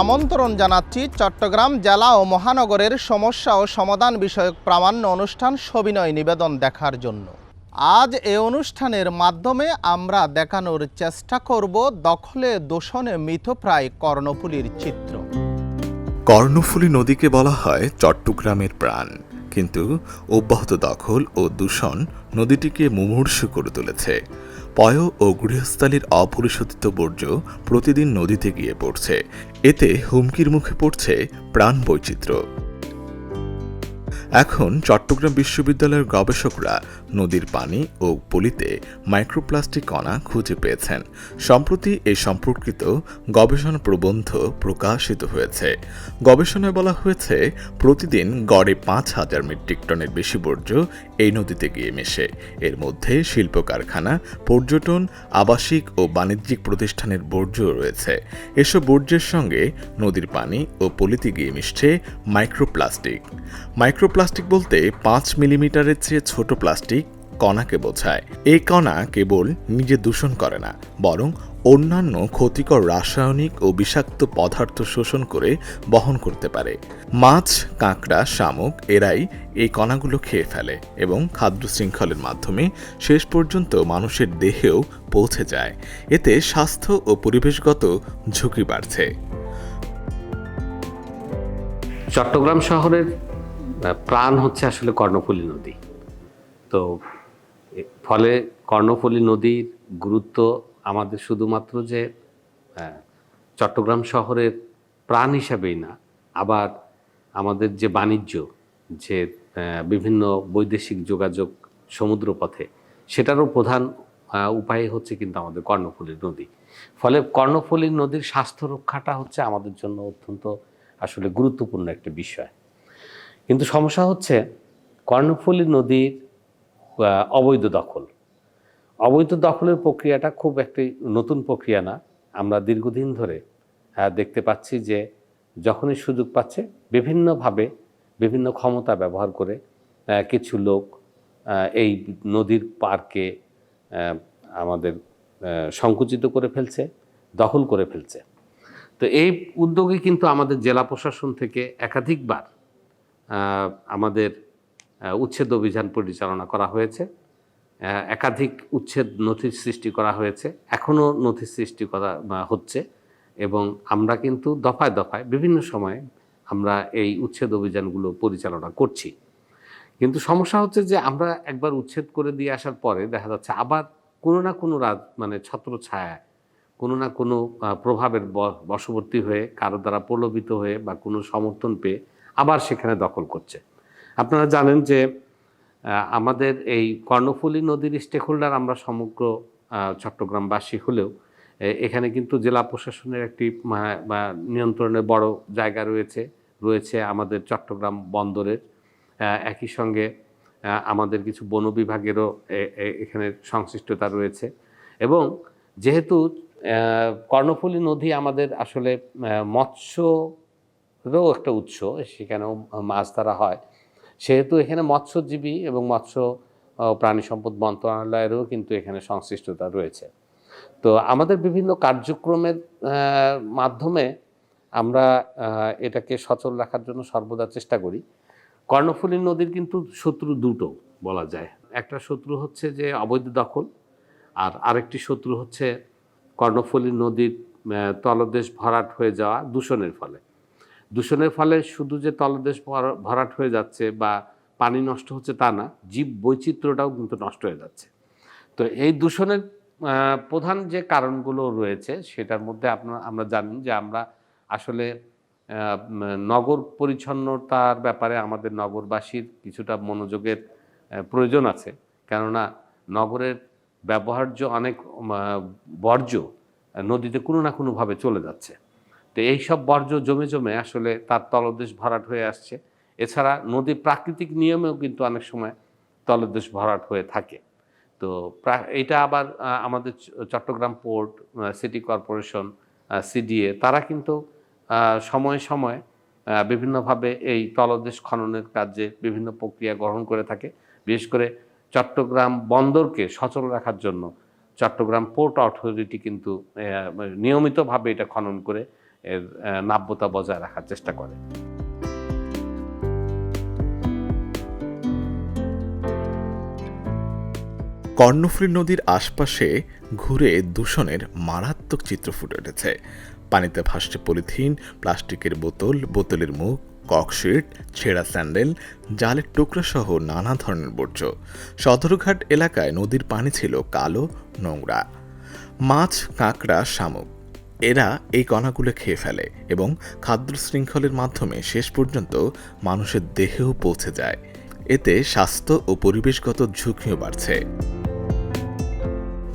আমন্ত্রণ জানাচ্ছি চট্টগ্রাম জেলা ও মহানগরের সমস্যা ও সমাধান বিষয়ক প্রামাণ্য অনুষ্ঠান সবিনয় নিবেদন দেখার জন্য। আজ এ অনুষ্ঠানের মাধ্যমে আমরা দেখানোর চেষ্টা করব দখলে দূষণে মৃতপ্রায় কর্ণফুলীর চিত্র। কর্ণফুলী নদীকে বলা হয় চট্টগ্রামের প্রাণ। কিন্তু অব্যাহত দখল ও দূষণ নদীটিকে মুমূর্ষু করে তুলেছে। পয় ও গৃহস্থালির অপরিশোধিত বর্জ্য প্রতিদিন নদীতে গিয়ে পড়ছে। এতে হুমকির মুখে পড়ছে প্রাণ বৈচিত্র্য। এখন চট্টগ্রাম বিশ্ববিদ্যালয়ের গবেষকরা নদীর পানি ও পলিতে মাইক্রোপ্লাস্টিক কণা খুঁজে পেয়েছেন। সম্প্রতি এ সম্পর্কিত গবেষণা প্রবন্ধ প্রকাশিত হয়েছে। গবেষণায় বলা হয়েছে, প্রতিদিন গড়ে পাঁচ হাজার মেট্রিক টনের বেশি বর্জ্য এই নদীতে গিয়ে মেশে। এর মধ্যে শিল্প কারখানা পর্যটন, আবাসিক ও বাণিজ্যিক প্রতিষ্ঠানের বর্জ্য রয়েছে। এসব বর্জ্যের সঙ্গে নদীর পানি ও পলিতে গিয়ে মিশছে মাইক্রোপ্লাস্টিক। মাইক্রোপ্লাস্টিক বলতে পাঁচ মিলিমিটারের চেয়ে ছোট প্লাস্টিক কণাকে বোঝায়। এই কণা কেবল নিজে দূষণ করে না, বরং অন্যান্য ক্ষতিকর রাসায়নিক ও বিষাক্ত পদার্থ শোষণ করে বহন করতে পারে। মাছ, কাঁকড়া, শামুক এরাই এই কণাগুলো খেয়ে ফেলে এবং খাদ্য শৃঙ্খলের মাধ্যমে শেষ পর্যন্ত মানুষের দেহেও পৌঁছে যায়। এতে স্বাস্থ্য ও পরিবেশগত ঝুঁকি বাড়ছে। চট্টগ্রাম শহরের প্রাণ হচ্ছে আসলে কর্ণফুলী নদী। তো ফলে কর্ণফুলী নদীর গুরুত্ব আমাদের শুধুমাত্র যে চট্টগ্রাম শহরের প্রাণ হিসাবেই না, আবার আমাদের যে বাণিজ্য, যে বিভিন্ন বৈদেশিক যোগাযোগ সমুদ্রপথে, সেটারও প্রধান উপায় হচ্ছে কিন্তু আমাদের কর্ণফুলী নদী। ফলে কর্ণফুলী নদীর স্বাস্থ্য রক্ষাটা হচ্ছে আমাদের জন্য অত্যন্ত আসলে গুরুত্বপূর্ণ একটা বিষয়। কিন্তু সমস্যা হচ্ছে কর্ণফুলী নদীর অবৈধ দখল। অবৈধ দখলের প্রক্রিয়াটা খুব একটি নতুন প্রক্রিয়া না। আমরা দীর্ঘদিন ধরে আহ, দেখতে পাচ্ছি যে যখনই সুযোগ পাচ্ছে বিভিন্নভাবে বিভিন্ন ক্ষমতা ব্যবহার করে কিছু লোক এই নদীর পার্কে আমাদের সংকুচিত করে ফেলছে দখল করে ফেলছে। তো এই উদ্যোগে কিন্তু আমাদের জেলা প্রশাসন থেকে একাধিকবার আমাদের উচ্ছেদ অভিযান পরিচালনা করা হয়েছে। একাধিক উচ্ছেদ নথি সৃষ্টি করা হয়েছে, এখনও নথি সৃষ্টি করা হচ্ছে এবং আমরা কিন্তু দফায় দফায় বিভিন্ন সময়ে আমরা এই উচ্ছেদ অভিযানগুলো পরিচালনা করছি। কিন্তু সমস্যা হচ্ছে যে আমরা একবার উচ্ছেদ করে দিয়ে আসার পরে দেখা যাচ্ছে আবার কোনো না কোনো রাত মানে ছত্র ছায়া কোনো না কোনো প্রভাবের বশবর্তী হয়ে, কারও দ্বারা প্রলোভিত হয়ে বা কোনো সমর্থন পেয়ে আবার সেখানে দখল করছে। আপনারা জানেন যে আমাদের এই কর্ণফুলী নদীর স্টেক হোল্ডার আমরা সমগ্র চট্টগ্রামবাসী হলেও এখানে কিন্তু জেলা প্রশাসনের একটি নিয়ন্ত্রণের বড় জায়গা রয়েছে রয়েছে আমাদের চট্টগ্রাম বন্দরের। একই সঙ্গে আমাদের কিছু বন বিভাগেরও এখানে সংশ্লিষ্টতা রয়েছে। এবং যেহেতু কর্ণফুলী নদী আমাদের আসলে মৎস্যরও একটা উৎস, সেখানেও মাছ ধরা হয়। সেহেতু এখানে মৎস্যজীবী এবং মৎস্য প্রাণী সম্পদ মন্ত্রণালয়েরও কিন্তু এখানে সংশ্লিষ্টতা রয়েছে। তো আমাদের বিভিন্ন কার্যক্রমের মাধ্যমে আমরা এটাকে সচল রাখার জন্য সর্বদা চেষ্টা করি। কর্ণফুলী নদীর কিন্তু শত্রু দুটো বলা যায়। একটা শত্রু হচ্ছে যে অবৈধ দখল, আর আরেকটি শত্রু হচ্ছে কর্ণফুলী নদীর তলদেশ ভরাট হয়ে যাওয়া দূষণের ফলে। দূষণের ফলে শুধু যে তলদেশ ভরা- ভরাট হয়ে যাচ্ছে বা পানি নষ্ট হচ্ছে তা না, জীব বৈচিত্র্যটাও কিন্তু নষ্ট হয়ে যাচ্ছে। তো এই দূষণের প্রধান যে কারণগুলো রয়েছে সেটার মধ্যে আপনার, আমরা জানি যে আমরা আসলে নগর পরিচ্ছন্নতার ব্যাপারে আমাদের নগরবাসীর কিছুটা মনোযোগের প্রয়োজন আছে। কেননা নগরের ব্যবহার্য অনেক বর্জ্য নদীতে কোনো না কোনোভাবে চলে যাচ্ছে। তো এই সব বর্জ্য জমে জমে আসলে তার তলদেশ ভরাট হয়ে আসছে। এছাড়া নদীর প্রাকৃতিক নিয়মেও কিন্তু অনেক সময় তলদেশ ভরাট হয়ে থাকে। তো এটা আবার আমাদের Chattogram port city corporation CDA, তারা কিন্তু সময়ে সময়ে বিভিন্নভাবে এই তলদেশ খননের কাজে বিভিন্ন প্রক্রিয়া গ্রহণ করে থাকে। বিশেষ করে চট্টগ্রাম বন্দরকে সচল রাখার জন্য চট্টগ্রাম পোর্ট অথরিটি কিন্তু নিয়মিতভাবে এটা খনন করে এর নাব্যতা বজায় রাখার চেষ্টা করে। কর্ণফুলী নদীর আশপাশে ঘুরে দূষণের মারাত্মক চিত্র ফুটে উঠেছে। পানিতে ভাসছে পলিথিন, প্লাস্টিকের বোতল, বোতলের মুখ ককশিট ছেঁড়া স্যান্ডেল, জালের টুকরা সহ নানা ধরনের বর্জ্য। সদরঘাট এলাকায় নদীর পানি ছিল কালো, নোংরা। মাছ, কাঁকড়া, শামুক। এরা এই কণাগুলো খেয়ে ফেলে এবং খাদ্য শৃঙ্খলের মাধ্যমে শেষ পর্যন্ত মানুষের দেহেও পৌঁছে যায়। এতে স্বাস্থ্য ও পরিবেশগত ঝুঁকিও বাড়ছে।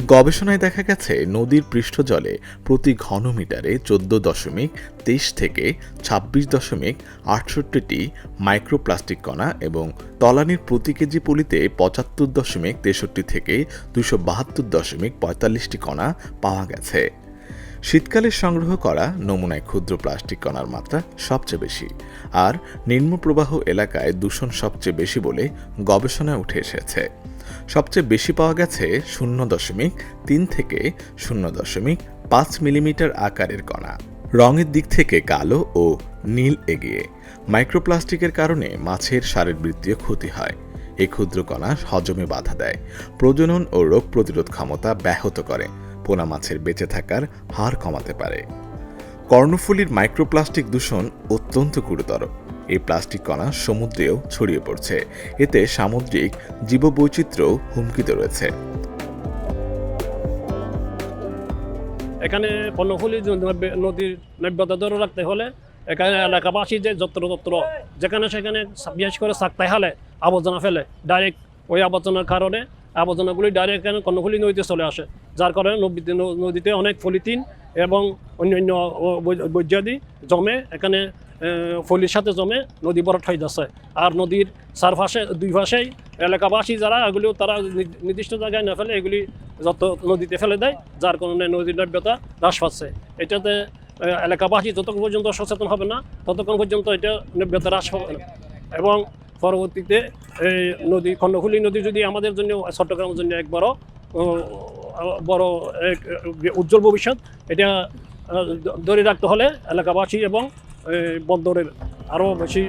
গবেষণায় দেখা গেছে, নদীর পৃষ্ঠজলে প্রতি ঘনমিটারে চোদ্দ দশমিক তেইশ থেকে ছাব্বিশ দশমিক আটষট্টিটি মাইক্রোপ্লাস্টিক কণা এবং তলানির প্রতি কেজি পলিতে পঁচাত্তর দশমিক তেষট্টি থেকে দুশো বাহাত্তর দশমিক পঁয়তাল্লিশটি কণা পাওয়া গেছে। শীতকালে সংগ্রহ করা নমুনায় ক্ষুদ্র প্লাস্টিক কণার মাত্রা সবচেয়ে বেশি। আর নিম্নপ্রবাহ এলাকায় দূষণ সবচেয়ে বেশি বলে গবেষণায় উঠে এসেছে। সবচেয়ে বেশি পাওয়া গেছে শূন্য দশমিক তিন থেকে শূন্য দশমিক পাঁচ মিলিমিটার আকারের কণা। রঙের দিক থেকে কালো ও নীল এগিয়ে। মাইক্রোপ্লাস্টিকের কারণে মাছের শারীরবৃত্তীয় ক্ষতি হয়। এই ক্ষুদ্র কণা হজমে বাধা দেয়। প্রজনন ও রোগ প্রতিরোধ ক্ষমতা ব্যাহত করে। পোনা মাছের বেঁচে থাকার হার কমাতে পারে। কর্ণফুলীর মাইক্রোপ্লাস্টিক দূষণ অত্যন্ত গুরুতর। এই প্লাস্টিক কণা সমুদ্রেও ছড়িয়ে পড়ছে। এতে সামুদ্রিক জীববৈচিত্র্য হুমকিতে রয়েছে। এখানে কর্ণফুলী নদী- নদীর নব্যতা ধরে রাখতে হলে এখানে এলাকাবাসী যে যত্র তত্র যেখানে সেখানে বিশেষ করে সাক্তাই হালে আবর্জনা ফেলে। ডাইরেক্ট ওই আবর্জনার কারণে আবর্জনাগুলি ডাইরেক্ট এখানে কর্ণফুলী নদীতে চলে আসে। যার কারণে নদীতে নদীতে অনেক পলিথিন এবং অন্যান্য বৈদ্যাদি জমে এখানে ফলির সাথে জমে নদী বরট হয়ে যাচ্ছে। আর নদীর চারপাশে দুই পাশেই এলাকাবাসী যারা এগুলিও তারা নির্দিষ্ট জায়গায় না ফেলে এগুলি যত নদীতে ফেলে দেয়, যার কারণে নদীর নব্যতা হ্রাস পাচ্ছে। এটাতে এলাকাবাসী যতক্ষণ পর্যন্ত সচেতন হবে না, ততক্ষণ পর্যন্ত এটা নব্যতা হ্রাস হবে এবং পরবর্তীতে এই নদী, খণ্ডখুলি নদী যদি আমাদের জন্য, চট্টগ্রামের জন্য এক বড় বড় এক উজ্জ্বল ভবিষ্যৎ, এটা ধরে রাখতে হলে এলাকাবাসী এবং বন্দরের আরও বেশি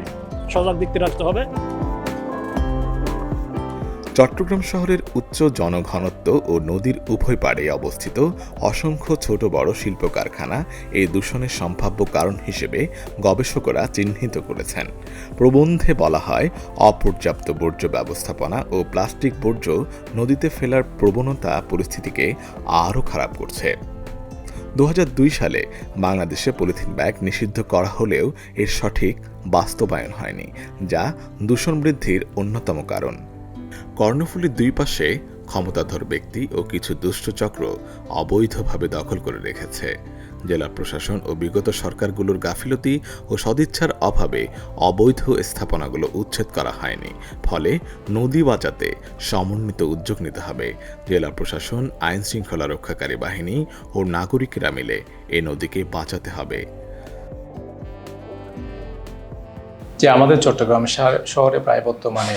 সজাগ দিকতে রাখতে হবে। চট্টগ্রাম শহরের উচ্চ জনঘনত্ব ও নদীর উভয় পাড়ে অবস্থিত অসংখ্য ছোট বড় শিল্প কারখানা এই দূষণের সম্ভাব্য কারণ হিসেবে গবেষকরা চিহ্নিত করেছেন। প্রবন্ধে বলা হয়, অপর্যাপ্ত বর্জ্য ব্যবস্থাপনা ও প্লাস্টিক বর্জ্য নদীতে ফেলার প্রবণতা পরিস্থিতিকে আরও খারাপ করছে। দু হাজার দুই সালে বাংলাদেশে পলিথিন ব্যাগ নিষিদ্ধ করা হলেও এর সঠিক বাস্তবায়ন হয়নি, যা দূষণ বৃদ্ধির অন্যতম কারণ। কর্ণফুলীর দুই পাশে ক্ষমতাধর ব্যক্তি ও কিছু দুষ্টচক্র অবৈধভাবে দখল করে রেখেছে। জেলা প্রশাসন ও বিগত সরকারগুলোর গাফিলতি ও সদিচ্ছার অভাবে অবৈধ স্থাপনাগুলো উচ্ছেদ করা হয়নি। ফলে নদী বাঁচাতে সমন্বিত উদ্যোগ নিতে হবে। জেলা প্রশাসন আইন শৃঙ্খলা রক্ষাকারী বাহিনী ও নাগরিকেরা মিলে এ নদীকে বাঁচাতে হবে। যে আমাদের চট্টগ্রাম শহরে প্রায় বর্তমানে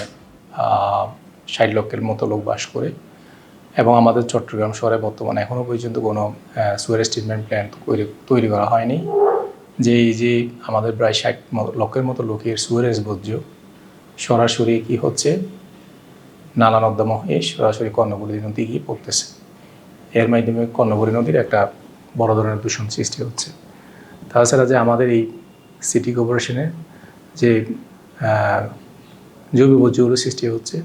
ষাট লক্ষের মতো লোক বাস করে। এবং আমাদের চট্টগ্রাম শহরে বর্তমানে এখনও পর্যন্ত কোনো সুয়ারেজ ট্রিটমেন্ট প্ল্যান্ট তৈরি তৈরি করা হয়নি। যে এই যে আমাদের প্রায় ষাট লক্ষের মতো লোকের সুয়ারেজ বর্জ্য সরাসরি কি হচ্ছে? নালা নর্দমা হয়ে সরাসরি কর্ণপুরী নদী গিয়ে পড়তেছে। এর মাধ্যমে কর্ণপুরী নদীর একটা বড় ধরনের দূষণ সৃষ্টি হচ্ছে। তাছাড়া যে আমাদের এই সিটি কর্পোরেশনের যে জৈব বর্জ্যগুলো সৃষ্টি হচ্ছে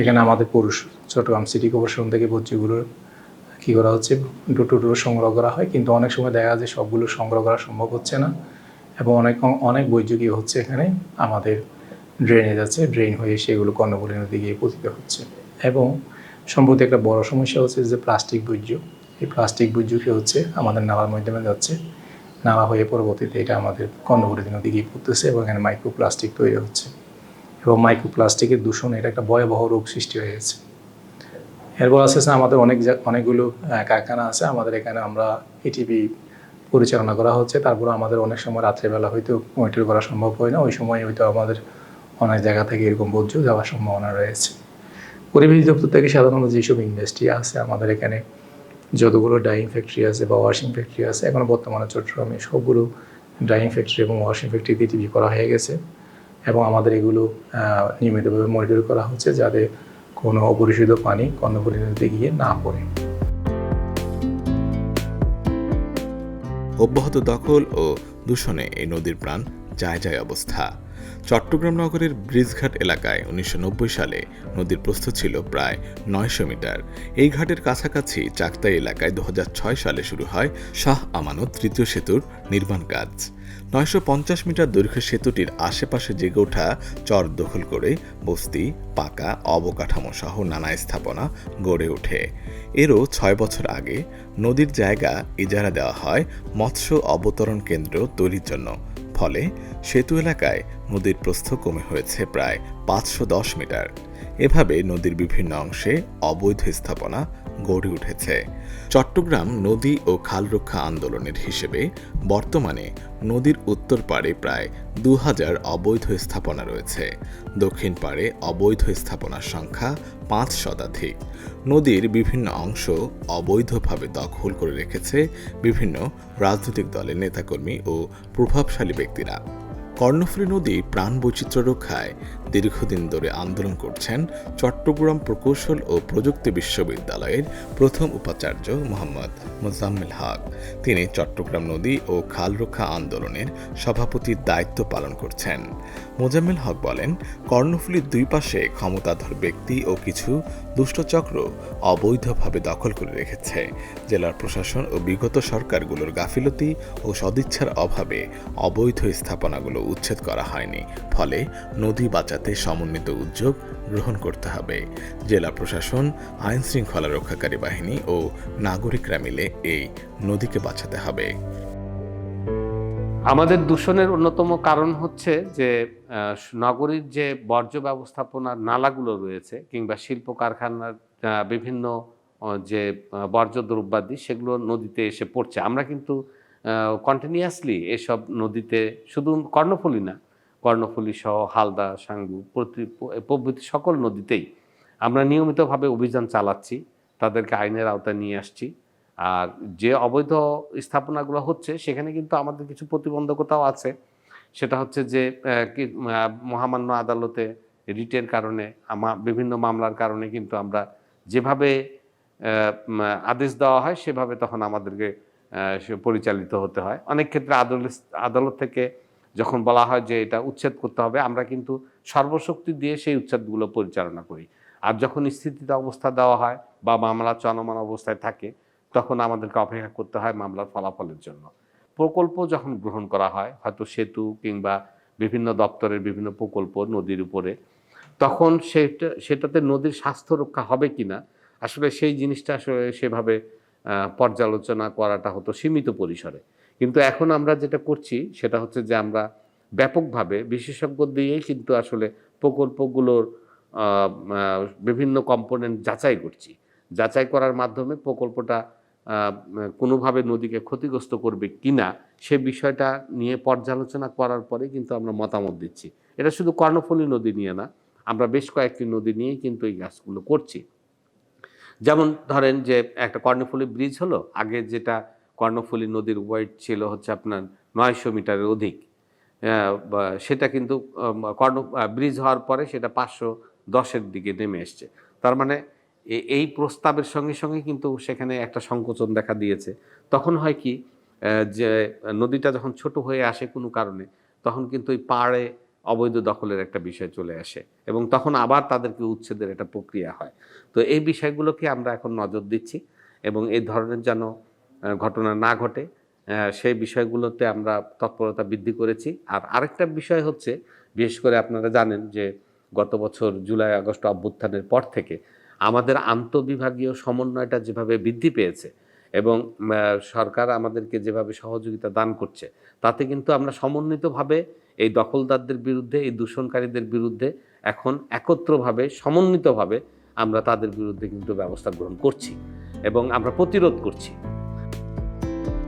এখানে আমাদের পৌরস চট্টগ্রাম সিটি কর্পোরেশন থেকে বর্জ্যগুলো কী করা হচ্ছে? দুটো টুটো সংগ্রহ করা হয়, কিন্তু অনেক সময় দেখা যায় সবগুলো সংগ্রহ করা সম্ভব হচ্ছে না এবং অনেক অনেক বর্জ্য হচ্ছে এখানে, আমাদের ড্রেনে যাচ্ছে ড্রেন হয়ে সেগুলো কর্ণপল্লী নদী গিয়ে পতিত হচ্ছে এবং সম্প্রতি একটা বড় সমস্যা হচ্ছে যে প্লাস্টিক বর্জ্য এই প্লাস্টিক বর্জ্য কী হচ্ছে আমাদের নালার মাধ্যমে যাচ্ছে, নালা হয়ে পরবর্তীতে এটা আমাদের কর্ণপল্লী নদী গিয়ে পড়তেছে এবং এখানে মাইক্রো প্লাস্টিক তৈরি হচ্ছে। এবং মাইক্রো প্লাস্টিকের দূষণ, এটা একটা ভয়াবহ রোগ সৃষ্টি হয়ে গেছে। এরপর আস্তে আস্তে আমাদের অনেক অনেকগুলো কারখানা আছে। আমাদের এখানে আমরা এটিপি পরিচালনা করা হচ্ছে। তারপর আমাদের অনেক সময় রাত্রেবেলা হয়তো মনিটর করা সম্ভব হয় না। ওই সময় হয়তো আমাদের অনেক জায়গা থেকে এরকম বর্জ্য যাওয়ার সম্ভাবনা রয়েছে। পরিবেশ দপ্তর থেকে সাধারণত যেসব ইন্ডাস্ট্রি আছে, আমাদের এখানে যতগুলো ডাইং ফ্যাক্টরি আছে বা ওয়াশিং ফ্যাক্টরি আছে, এখন বর্তমানে চট্টগ্রামে সবগুলো ড্রাইং ফ্যাক্টরি এবং ওয়াশিং ফ্যাক্টরিতে টিভি করা হয়ে গেছে। এবং আমাদের এগুলো নিয়মিতভাবে মনিটর করা হচ্ছে যাতে কোনো অপরিশোধিত পানি কর্ণফুলী নদীতে গিয়ে না পড়ে। অব্যাহত দখল ও দূষণে এই নদীর প্রাণ যায় যায় অবস্থা। চট্টগ্রাম নগরের ব্রিজঘাট এলাকায় উনিশশো নব্বই সালে নদীর প্রস্থ ছিল প্রায় নয়শো মিটার। এই ঘাটের কাছাকাছি চাকতাই এলাকায় দু হাজার ছয় সালে শুরু হয় শাহ আমানত তৃতীয় সেতুর নির্মাণ কাজ। নয়শো পঞ্চাশ মিটার দৈর্ঘ্য সেতুটির আশেপাশে জেগে ওঠা চর দখল করে বস্তি, পাকা, অবকাঠামো সহ নানা স্থাপনা গড়ে ওঠে। এরও ছয় বছর আগে নদীর জায়গা ইজারা দেওয়া হয় মৎস্য অবতরণ কেন্দ্র তৈরির জন্য। ফলে সেতু এলাকায় নদীর প্রস্থ কমে হয়েছে প্রায় পাঁচশো দশ মিটার। এভাবে নদীর বিভিন্ন অংশে অবৈধ স্থাপনা গড়ে উঠেছে। চট্টগ্রাম নদী ও খাল রক্ষা আন্দোলনের হিসেবে বর্তমানে নদীর উত্তর পাড়ে প্রায় দু হাজার অবৈধ স্থাপনা রয়েছে। দক্ষিণ পাড়ে অবৈধ স্থাপনার সংখ্যা পাঁচ শতাধিক। নদীর বিভিন্ন অংশ অবৈধভাবে দখল করে রেখেছে বিভিন্ন রাজনৈতিক দলের নেতাকর্মী ও প্রভাবশালী ব্যক্তিরা। কর্ণফুলী নদী প্রাণ বৈচিত্র্য রক্ষায় দীর্ঘদিন ধরে আন্দোলন করছেন চট্টগ্রাম প্রকৌশল ও প্রযুক্তি বিশ্ববিদ্যালয়ের প্রথম উপাচার্য মোহাম্মদ মোজাম্মেল হক। তিনি চট্টগ্রাম নদী ও খাল রক্ষা আন্দোলনের সভাপতির দায়িত্ব পালন করছেন। মোজাম্মেল হক বলেন, কর্ণফুলীর দুই পাশে ক্ষমতাধর ব্যক্তি ও কিছু দুষ্টচক্র অবৈধভাবে দখল করে রেখেছে। জেলার প্রশাসন ও বিগত সরকারগুলোর গাফিলতি ও সদিচ্ছার অভাবে অবৈধ স্থাপনাগুলো উচ্ছেদ করা হয়নি। ফলে নদী বাঁচাতে সমন্বিত উদ্যোগ গ্রহণ করতে হবে। জেলা প্রশাসন আইন শৃঙ্খলা রক্ষাকারী বাহিনী ও নাগরিকরা মিলে এই নদীকে বাঁচাতে হবে। আমাদের দূষণের অন্যতম কারণ হচ্ছে যে নগরীর যে বর্জ্য ব্যবস্থাপনার নালাগুলো রয়েছে কিংবা শিল্প কারখানার বিভিন্ন যে বর্জ্য দ্রব্যাদি সেগুলো নদীতে এসে পড়ছে। আমরা কিন্তু কন্টিনিউয়াসলি এসব নদীতে শুধু কর্ণফুলী না, কর্ণফুলী সহ হালদা, সাঙ্গু প্রভৃতি সকল নদীতেই আমরা নিয়মিতভাবে অভিযান চালাচ্ছি, তাদেরকে আইনের আওতায় নিয়ে আসছি। আর যে অবৈধ স্থাপনাগুলো হচ্ছে, সেখানে কিন্তু আমাদের কিছু প্রতিবন্ধকতাও আছে। সেটা হচ্ছে যে মহামান্য আদালতে রিটের কারণে, আমা, বিভিন্ন মামলার কারণে কিন্তু আমরা যেভাবে আদেশ দেওয়া হয়, সেভাবে তখন আমাদেরকে পরিচালিত হতে হয়। অনেক ক্ষেত্রে আদালত আদালত থেকে যখন বলা হয় যে এটা উচ্ছেদ করতে হবে, আমরা কিন্তু সর্বশক্তি দিয়ে সেই উচ্ছেদগুলো পরিচালনা করি। আর যখন স্থিতিতে অবস্থা দেওয়া হয় বা মামলা চলমান অবস্থায় থাকে তখন আমাদেরকে অপেক্ষা করতে হয় মামলার ফলাফলের জন্য। প্রকল্প যখন গ্রহণ করা হয়, হয়তো সেতু কিংবা বিভিন্ন দপ্তরের বিভিন্ন প্রকল্প নদীর উপরে, তখন সেটা, সেটাতে নদীর স্বাস্থ্য রক্ষা হবে কিনা, আসলে সেই জিনিসটা আসলে সেভাবে পর্যালোচনা করাটা হতো সীমিত পরিসরে। কিন্তু এখন আমরা যেটা করছি, সেটা হচ্ছে যে আমরা ব্যাপকভাবে বিশেষজ্ঞ দিয়েই কিন্তু আসলে প্রকল্পগুলোর বিভিন্ন কম্পোনেন্ট যাচাই করছি। যাচাই করার মাধ্যমে প্রকল্পটা কোনোভাবে নদীকে ক্ষতিগ্রস্ত করবে কিনা সে বিষয়টা নিয়ে পর্যালোচনা করার পরে কিন্তু আমরা মতামত দিচ্ছি। এটা শুধু কর্ণফুলী নদী নিয়ে না, আমরা বেশ কয়েকটি নদী নিয়েই কিন্তু এই কাজগুলো করছি। যেমন ধরেন যে একটা কর্ণফুলী ব্রিজ হলো, আগে যেটা কর্ণফুলী নদীর ওয়াইড ছিল হচ্ছে আপনার নয়শো মিটারের অধিক। সেটা কিন্তু কর্ণ ব্রিজ হওয়ার পরে সেটা পাঁচশো দশের দিকে নেমে এসছে। তার মানে এই প্রস্তাবের সঙ্গে সঙ্গে কিন্তু সেখানে একটা সংকোচন দেখা দিয়েছে। তখন হয় কি যে নদীটা যখন ছোট হয়ে আসে কোনো কারণে, তখন কিন্তু ওই পাড়ে অবৈধ দখলের একটা বিষয় চলে আসে এবং তখন আবার তাদেরকে উচ্ছেদের একটা প্রক্রিয়া হয়। তো এই বিষয়গুলোকে আমরা এখন নজর দিচ্ছি এবং এই ধরনের যেন ঘটনা না ঘটে সেই বিষয়গুলোতে আমরা তৎপরতা বৃদ্ধি করেছি। আর আরেকটা বিষয় হচ্ছে, বিশেষ করে আপনারা জানেন যে গত বছর জুলাই আগস্ট অভ্যুত্থানের পর থেকে আমাদের আন্তবিভাগীয় সমন্বয়টা যেভাবে বৃদ্ধি পেয়েছে এবং সরকার আমাদেরকে যেভাবে সহযোগিতা দান করছে, তাতে কিন্তু আমরা সমন্বিতভাবে এই দখলদারদের বিরুদ্ধে, এই দূষণকারীদের বিরুদ্ধে এখন একত্রভাবে, সমন্বিতভাবে আমরা তাদের বিরুদ্ধে কিন্তু ব্যবস্থা গ্রহণ করছি এবং আমরা প্রতিরোধ করছি।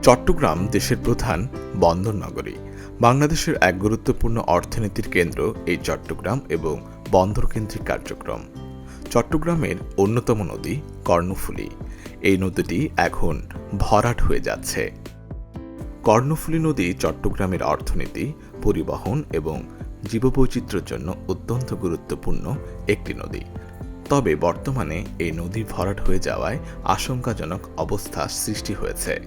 চট্টগ্রাম দেশের প্রধান বন্দর নগরী, বাংলাদেশের এক গুরুত্বপূর্ণ অর্থনীতির কেন্দ্র এই চট্টগ্রাম এবং বন্দর কেন্দ্রিক কার্যক্রম। চট্টগ্রামের অন্যতম নদী কর্ণফুলী। এই নদীটি এখন ভরাট হয়ে যাচ্ছে। কর্ণফুলী নদী চট্টগ্রামের অর্থনীতি, পরিবহন এবং জীববৈচিত্র্যের জন্য অত্যন্ত গুরুত্বপূর্ণ একটি নদী। তবে বর্তমানে এই নদী ভরাট হয়ে যাওয়ায় আশঙ্কাজনক অবস্থা সৃষ্টি হয়েছে।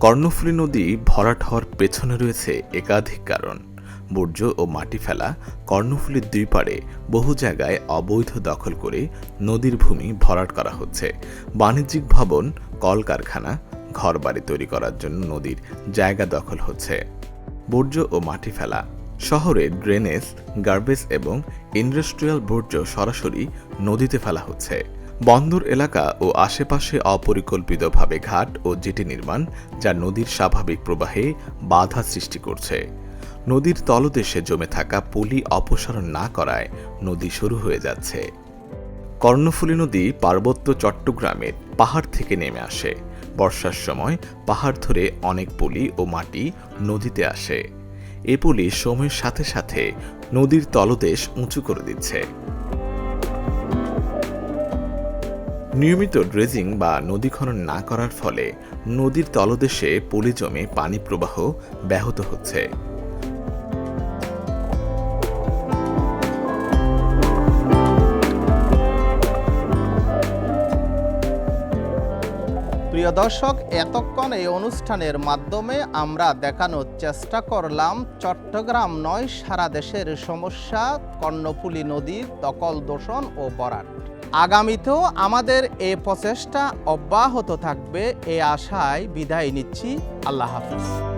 কর্ণফুলী নদী ভরাট হওয়ার পেছনে রয়েছে একাধিক কারণ। বর্জ্য ও মাটি ফেলা কর্ণফুলীর দুই পাড়ে বহু জায়গায় অবৈধ দখল করে নদীর ভূমি ভরাট করা হচ্ছে। বাণিজ্যিক ভবন, কলকারখানা, ঘরবাড়ি তৈরি করার জন্য নদীর জায়গা দখল হচ্ছে। বর্জ্য ও মাটি ফেলা, শহরে ড্রেনেজ, গার্বেজ এবং ইন্ডাস্ট্রিয়াল বর্জ্য সরাসরি নদীতে ফেলা হচ্ছে। বন্দর এলাকা ও আশেপাশে অপরিকল্পিতভাবে ঘাট ও জেটি নির্মাণ, যা নদীর স্বাভাবিক প্রবাহে বাধা সৃষ্টি করছে। নদীর তলদেশে জমে থাকা পলি অপসারণ না করায় নদী শুরু হয়ে যাচ্ছে। কর্ণফুলী নদী পার্বত্য চট্টগ্রামের পাহাড় থেকে নেমে আসে। বর্ষার সময় পাহাড় ধরে অনেক পলি ও মাটি নদীতে আসে। এ পলি সময়ের সাথে সাথে নদীর তলদেশ উঁচু করে দিচ্ছে। নিয়মিত ড্রেজিং বা নদী খনন না করার ফলে নদীর তলদেশে পলি জমে পানি প্রবাহ ব্যাহত হচ্ছে। প্রিয় দর্শক, এতক্ষণ এই অনুষ্ঠানের মাধ্যমে আমরা দেখানোর চেষ্টা করলাম চট্টগ্রাম নয়, সারা দেশের সমস্যা, কর্ণফুলী নদীর দখল দূষণ ও বরাট। আগামীতেও আমাদের এ প্রচেষ্টা অব্যাহত থাকবে, এ আশায় বিদায় নিচ্ছি। আল্লাহ হাফিজ।